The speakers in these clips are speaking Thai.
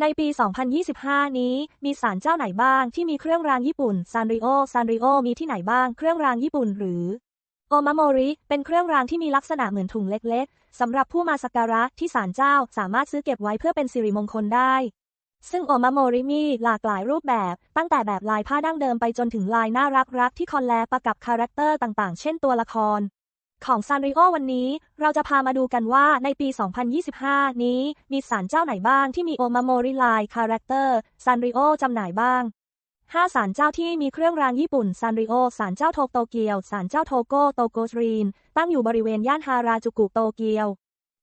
ในปี 2025 นี้ มีศาลเจ้าไหนบ้างที่มีเครื่องรางญี่ปุ่นซานริโอซานริโอมีที่ไหนบ้างเครื่องรางญี่ปุ่นหรือโอมาโมริ เป็นเครื่องรางที่มีลักษณะเหมือนถุงเล็กๆ สำหรับผู้มาสักการะที่ศาลเจ้าสามารถซื้อเก็บไว้เพื่อเป็นสิริมงคลได้ ซึ่งโอมาโมริมีหลากหลายรูปแบบ ตั้งแต่แบบลายผ้าดั้งเดิมไปจนถึงลายน่ารักๆที่คอนแลประกับคาแรคเตอร์ต่างๆ เช่นตัวละคร ของซานริโอวันนี้ เราจะพามาดูกันว่าในปี 2025 นี้มีศาลเจ้าไหนบ้างที่มีโอมาโมริไลคาแรคเตอร์ซานริโอจำหน่ายบ้าง 5 ศาลเจ้าที่มีเครื่องรางญี่ปุ่นซานริโอศาลเจ้าโทโตเกียวศาลเจ้าโทโกโตโกสรีน ตั้งอยู่บริเวณย่านฮาราจูกุโตเกียว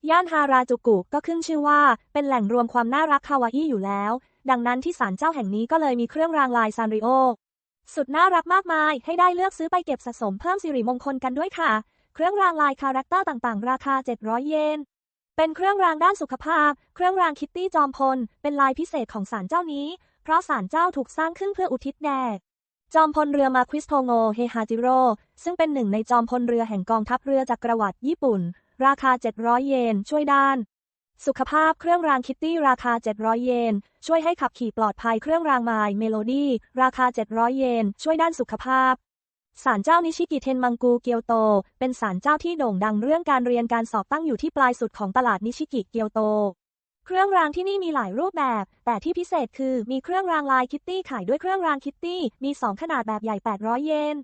ย่านฮาราจูกุก็ขึ้นชื่อว่า เป็นแหล่งรวมความน่ารักคาวาอี้อยู่แล้ว ดังนั้นที่ศาลเจ้าแห่งนี้ก็เลยมีเครื่องรางลายซานริโอสุดน่ารักมากมาย ให้ได้เลือกซื้อไปเก็บสะสมเพิ่มสิริมงคลกันด้วยค่ะ เครื่องรางลายคาแรคเตอร์ต่างๆ ราคา 700 เยน เป็นเครื่องรางด้านสุขภาพ เครื่องรางคิตตี้จอมพล เป็นลายพิเศษของศาลเจ้านี้ เพราะศาลเจ้าถูกสร้างขึ้นเพื่ออุทิศแด่จอมพลเรือมาควิสโทโงเฮฮาจิโร่ซึ่งเป็นหนึ่งในจอมพลเรือแห่งกองทัพเรือจักรวรรดิญี่ปุ่น ราคา 700 เยน ช่วยด้าน สุขภาพเครื่องรางคิตตี้ราคา 700 เยน ช่วยให้ขับขี่ปลอดภัยเครื่องรางไมล์เมโลดี้ราคา 700 เยน ช่วยด้านสุขภาพ ศาลเจ้านิชิกิเทนมังกูเกียวโต เป็นศาลเจ้าที่โด่งดังเรื่องการเรียนการสอบตั้งอยู่ที่ปลายสุดของตลาดนิชิกิเกียวโต เครื่องรางที่นี่มีหลายรูปแบบ แต่ที่พิเศษคือมีเครื่องรางลายคิตตี้ขายด้วยเครื่องรางคิตตี้ มี 2 ขนาดแบบใหญ่ 800 เยน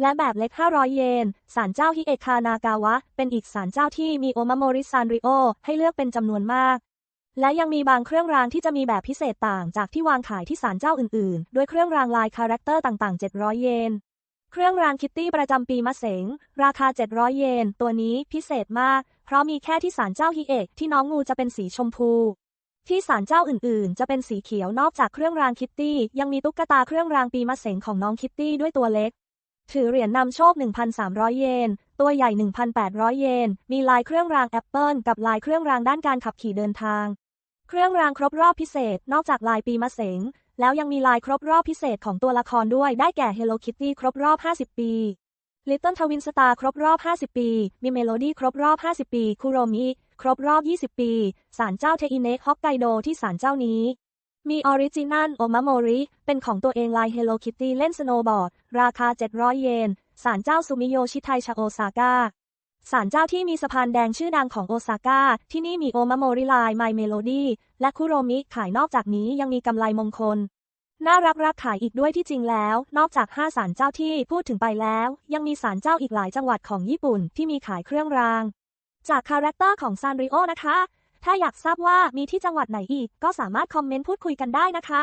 และแบบเล็ก 500 เยน ศาลเจ้าฮิเอคานากาวะ เป็นอีกศาลเจ้าที่มีโอมาโมริซานริโอ ให้เลือกเป็นจำนวนมาก และยังมีบางเครื่องรางที่จะมีแบบพิเศษต่างจากที่วางขายที่ศาลเจ้าอื่นๆ ด้วยเครื่องรางลายคาแรคเตอร์ต่างๆ 700 เยน เครื่องรางคิตตี้ประจำปีมะเสง ราคา 700 เยน ตัวนี้พิเศษมาก เพราะมีแค่ที่ศาลเจ้าฮิเอะที่น้องงูจะเป็นสีชมพู ที่ศาลเจ้าอื่นๆ จะเป็นสีเขียวนอกจากเครื่องรางคิตตี้ ยังมีตุ๊กตาเครื่องรางปีมะเสงของน้องคิตตี้ด้วยตัวเล็ก ถือเหรียญนำโชค 1,300 เยน ตัวใหญ่ 1,800 เยน มีลายเครื่องรางแอปเปิลกับลายเครื่องรางด้านการขับขี่เดินทาง เครื่องรางครบรอบพิเศษ นอกจากลายปีมะเสง แล้วยังมีลายครบรอบพิเศษของตัวละครด้วยได้แก่ Hello Kitty ครบรอบ 50 ปี Little Twin Star ครบรอบ 50 ปี มีเมโลดี้ครบรอบ 50 ปี คุโรมิ ครบรอบ 20 ปี ศาลเจ้าเทอินเนะฮอกไกโดที่ศาลเจ้านี้ มีออริจินัลโอมาโมริ เป็นของตัวเองลาย Hello Kitty เล่นสโนว์บอร์ด ราคา 700 เยน ศาลเจ้าซูมิโยชิไทชาโอซาก้า ศาลเจ้าที่มีสะพานแดงชื่อดังของโอซาก้า ที่นี่มีโอมาโมริไลไมเมโลดี้และคุโรมิขายนอกจากนี้ยังมีกำไลมงคล น่ารักรักขายอีกด้วยที่จริงแล้ว นอกจาก5ศาลเจ้าที่พูดถึงไปแล้ว ยังมีศาลเจ้าอีกหลายจังหวัดของญี่ปุ่นที่มีขายเครื่องราง จากคาแรคเตอร์ของซานริโอนะคะ ถ้าอยากทราบว่ามีที่จังหวัดไหนอีก ก็สามารถคอมเมนต์พูดคุยกันได้นะคะ